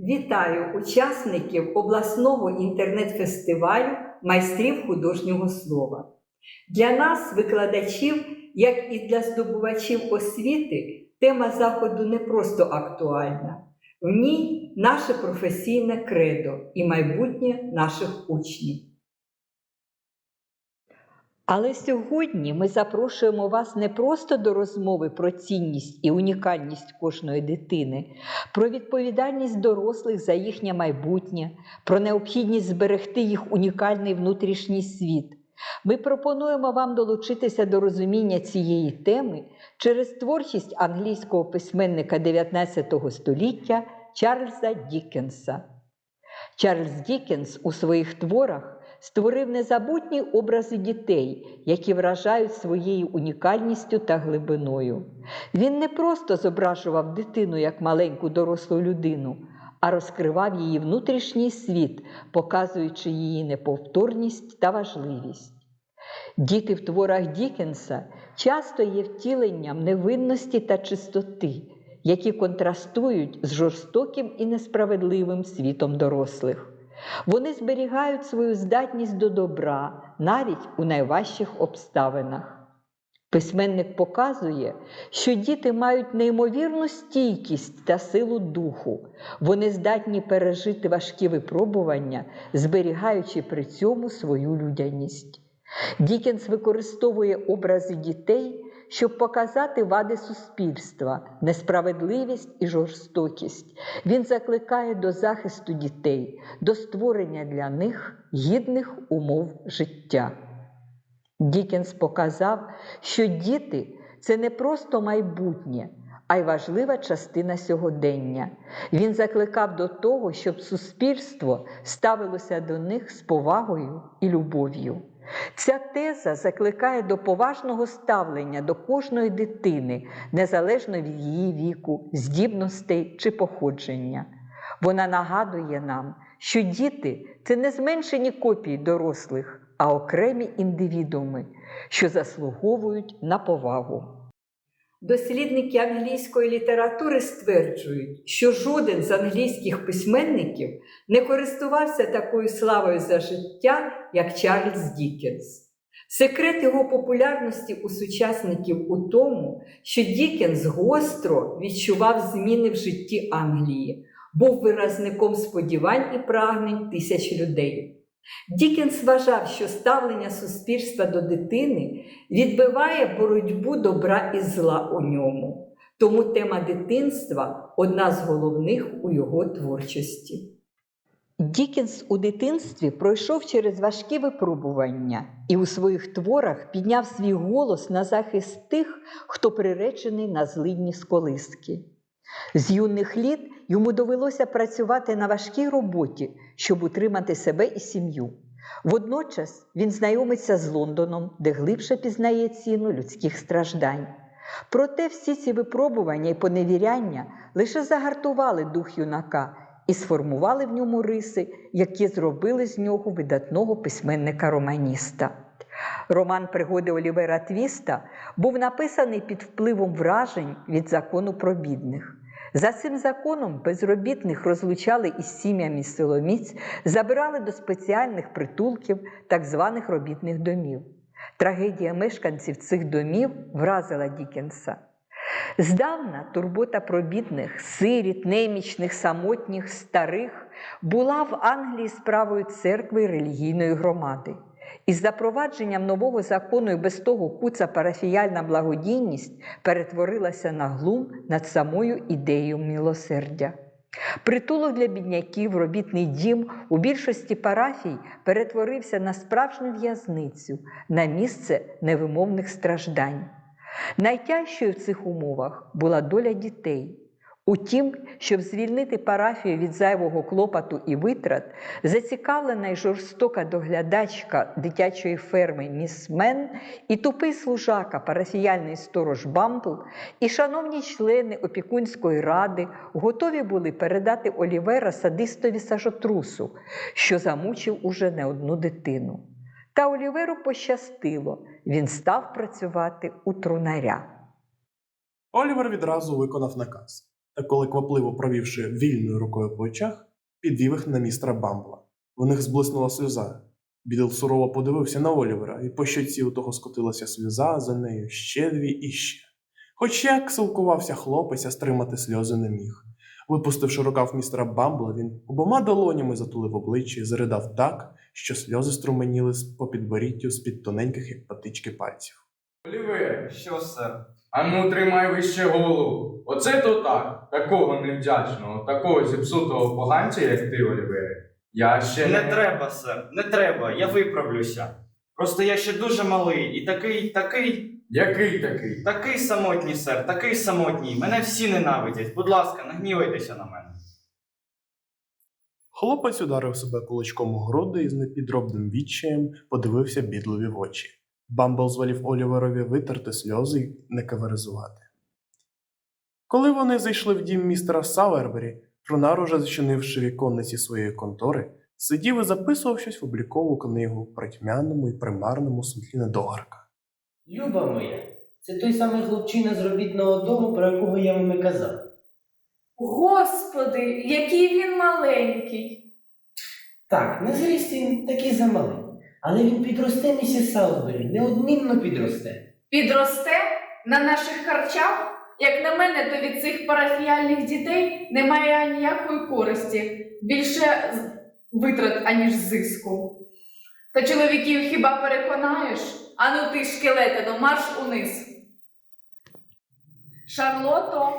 Вітаю учасників обласного інтернет-фестивалю майстрів художнього слова. Для нас, викладачів, як і для здобувачів освіти, тема заходу не просто актуальна. В ній наше професійне кредо і майбутнє наших учнів. Але сьогодні ми запрошуємо вас не просто до розмови про цінність і унікальність кожної дитини, про відповідальність дорослих за їхнє майбутнє, про необхідність зберегти їх унікальний внутрішній світ. Ми пропонуємо вам долучитися до розуміння цієї теми через творчість англійського письменника 19 століття Чарльза Діккенса. Чарльз Діккенс у своїх творах створив незабутні образи дітей, які вражають своєю унікальністю та глибиною. Він не просто зображував дитину як маленьку дорослу людину, а розкривав її внутрішній світ, показуючи її неповторність та важливість. Діти в творах Дікенса часто є втіленням невинності та чистоти, які контрастують з жорстоким і несправедливим світом дорослих. Вони зберігають свою здатність до добра навіть у найважчих обставинах. Письменник показує, що діти мають неймовірну стійкість та силу духу. Вони здатні пережити важкі випробування, зберігаючи при цьому свою людяність. Дікенс використовує образи дітей, щоб показати вади суспільства, несправедливість і жорстокість. Він закликає до захисту дітей, до створення для них гідних умов життя. Дікенс показав, що діти це не просто майбутнє, а й важлива частина сьогодення. Він закликав до того, щоб суспільство ставилося до них з повагою і любов'ю. Ця теза закликає до поважного ставлення до кожної дитини, незалежно від її віку, здібностей чи походження. Вона нагадує нам, що діти це не зменшені копії дорослих, а окремі індивідууми, що заслуговують на повагу. Дослідники англійської літератури стверджують, що жоден з англійських письменників не користувався такою славою за життя, як Чарльз Дікенс. Секрет його популярності у сучасників у тому, що Дікенс гостро відчував зміни в житті Англії, був виразником сподівань і прагнень тисяч людей. Дікенс вважав, що ставлення суспільства до дитини відбиває боротьбу добра і зла у ньому. Тому тема дитинства одна з головних у його творчості. Дікенс у дитинстві пройшов через важкі випробування і у своїх творах підняв свій голос на захист тих, хто приречений на злидні сколиски. З юних літ йому довелося працювати на важкій роботі, щоб утримати себе і сім'ю. Водночас він знайомиться з Лондоном, де глибше пізнає ціну людських страждань. Проте всі ці випробування і поневіряння лише загартували дух юнака і сформували в ньому риси, які зробили з нього видатного письменника-романіста. Роман Пригоди Олівера Твіста був написаний під впливом вражень від закону про бідних. За цим законом безробітних розлучали із сім'ями силоміць, забирали до спеціальних притулків так званих робітних домів. Трагедія мешканців цих домів вразила Дікенса. Здавна турбота про бідних, сиріт, немічних, самотніх, старих була в Англії справою церкви і релігійної громади. Із запровадженням нового закону і без того куца парафіяльна благодійність перетворилася на глум над самою ідеєю милосердя. Притулок для бідняків, робітний дім у більшості парафій перетворився на справжню в'язницю, на місце невимовних страждань. Найтяжчою в цих умовах була доля дітей. Утім, щоб звільнити парафію від зайвого клопоту і витрат, зацікавлена й жорстока доглядачка дитячої ферми міс Мен і тупий служака парафіяльний сторож Бампл, і шановні члени опікунської ради готові були передати Олівера садистові сажотрусу, що замучив уже не одну дитину. Та Оліверу пощастило, він став працювати у трунаря. Олівер відразу виконав наказ. Та коли квапливо провівши вільною рукою по очах, підвів їх на містера Бамбла. В них зблиснула сльоза. Бідл сурово подивився на Олівера, і по щоці у того скотилася сльоза, за нею ще дві і ще. Хоч як силкувався хлопець, а стримати сльози не міг. Випустивши рукав містера Бамбла, він обома долонями затулив обличчя і заридав так, що сльози струменіли з по підборіттю з-під тоненьких, як патички пальців. Олівер, Що, сер? А ну тримай вище голову. Оце то так, такого невдячного, такого зіпсутого поганця, як ти, Олівер. Я ще Не треба, сер, не треба, я виправлюся. Просто я ще дуже малий і такий, такий, Який такий? такий самотній, сер, такий самотній. Мене всі ненавидять. Будь ласка, не гнівайтеся на мене. Хлопець ударив себе кулачком у груди і з непідробним відчаєм подивився бідлові в очі. Бамбл звелів Оліверові витерти сльози і не каверизувати. Коли вони зайшли в дім містера Сауербері, Трунар, уже зачинивши віконниці своєї контори, сидів і записував щось в облікову книгу при тьмяному і примарному світлі недогарка. Люба моя, це той самий хлопчина з робітного дому, про якого я вам і казав. Господи, який він маленький. Так, на зріст він такий замалий, але він підросте, місіс Салсбері, неодмінно підросте. Підросте на наших харчах. Як на мене, то від цих парафіяльних дітей немає ніякої користі, більше витрат, аніж зиску. Та чоловіків хіба переконаєш? Ану ти, шкелетино, марш униз. Шарлото,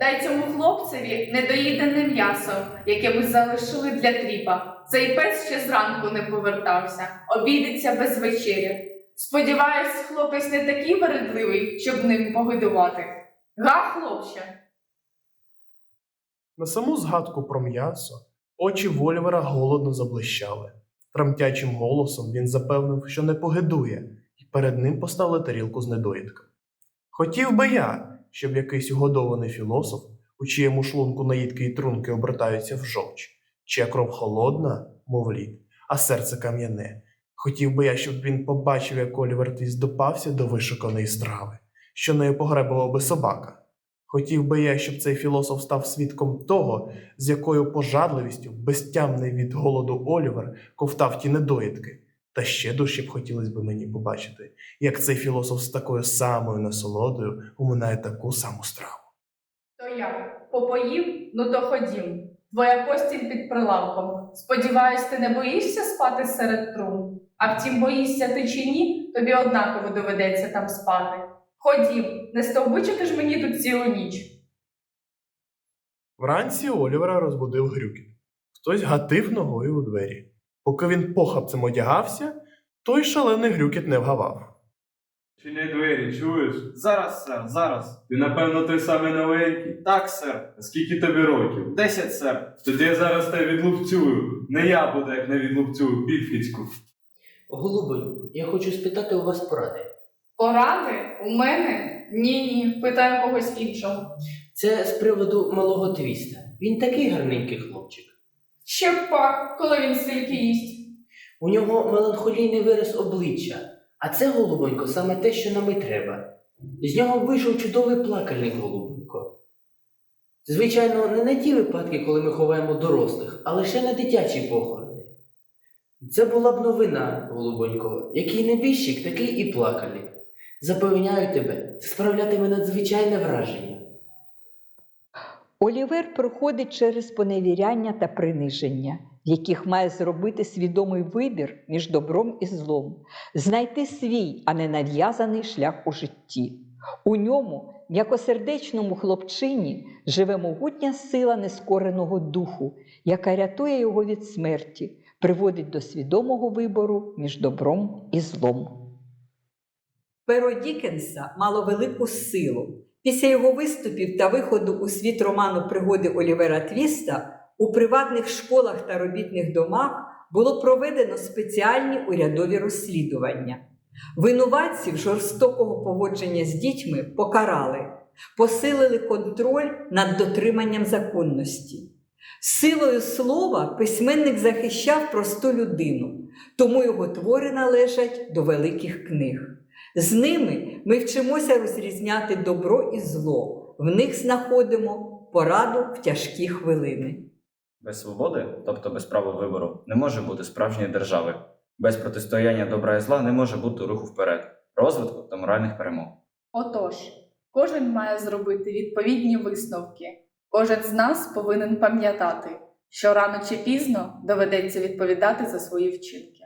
дай цьому хлопцеві недоїдене м'ясо, яке ми залишили для тріпа. Цей пес ще зранку не повертався, обійдеться без вечері. Сподіваюсь, хлопець не такий вередливий, щоб ним погодувати. Га, хлопче? На саму згадку про м'ясо очі Вольвера голодно заблищали. Тремтячим голосом він запевнив, що не погидує, і перед ним поставили тарілку з недоїдком. Хотів би я, щоб якийсь угодований філософ, у чиєму шлунку наїдки і трунки обертаються в жовч, чия кров холодна, мов лід, а серце кам'яне. Хотів би я, щоб він побачив, як Олівер Твіст допався до вишуканої страви, що нею погребував би собака. Хотів би я, щоб цей філософ став свідком того, з якою пожадливістю, безтямний від голоду Олівер, ковтав ті недоїдки. Та ще дужче б хотілося б мені побачити, як цей філософ з такою самою насолодою уминає таку саму страву. То як? Попоїв? Ну то ходім. Твоя постіль під прилавком. Сподіваюсь, ти не боїшся спати серед трун. А втім, боїшся ти чи ні, тобі однаково доведеться там спати. Ходім, не стовбичити ж мені тут цілу ніч. Вранці Олівера розбудив грюкіт. Хтось гатив ногою у двері. Поки він похапцем одягався, той шалений грюкіт не вгавав. Чиняй двері, чуєш? Зараз, сер, зараз. Ти, напевно, той самий новенький. Так, сер. А Скільки тобі років? Десять, сер. Тоді я зараз тебе відлупцюю. Не я буду, як не відлупцюю, підфіцьку. Голубонь, я хочу спитати у вас поради. Поради? У мене? Ні, ні, питаю когось іншого. Це з приводу малого твіста. Він такий гарненький хлопчик. Ще пак, коли він стільки їсть. У нього меланхолійний вираз обличчя, а це голубонько саме те, що нам і треба. З нього вийшов чудовий плакальник голубонько. Звичайно, не на ті випадки, коли ми ховаємо дорослих, а лише на дитячі похорони. Це була б новина, голубонько, який небіжчик, такий і плакальник. Запевняю тебе, це справлятиме надзвичайне враження. Олівер проходить через поневіряння та приниження, в яких має зробити свідомий вибір між добром і злом, знайти свій, а не нав'язаний шлях у житті. У ньому, м'якосердечному хлопчині, живе могутня сила нескореного духу, яка рятує його від смерті, приводить до свідомого вибору між добром і злом. Перо Дікенса мало велику силу. Після його виступів та виходу у світ роману Пригоди Олівера Твіста у приватних школах та робітних домах було проведено спеціальні урядові розслідування. Винуватців жорстокого поводження з дітьми покарали, посилили контроль над дотриманням законності. Силою слова письменник захищав просту людину, тому його твори належать до великих книг. З ними ми вчимося розрізняти добро і зло, в них знаходимо пораду в тяжкі хвилини. Без свободи, тобто без права вибору, не може бути справжньої держави. Без протистояння добра і зла не може бути руху вперед, розвитку та моральних перемог. Отож, кожен має зробити відповідні висновки. Кожен з нас повинен пам'ятати, що рано чи пізно доведеться відповідати за свої вчинки.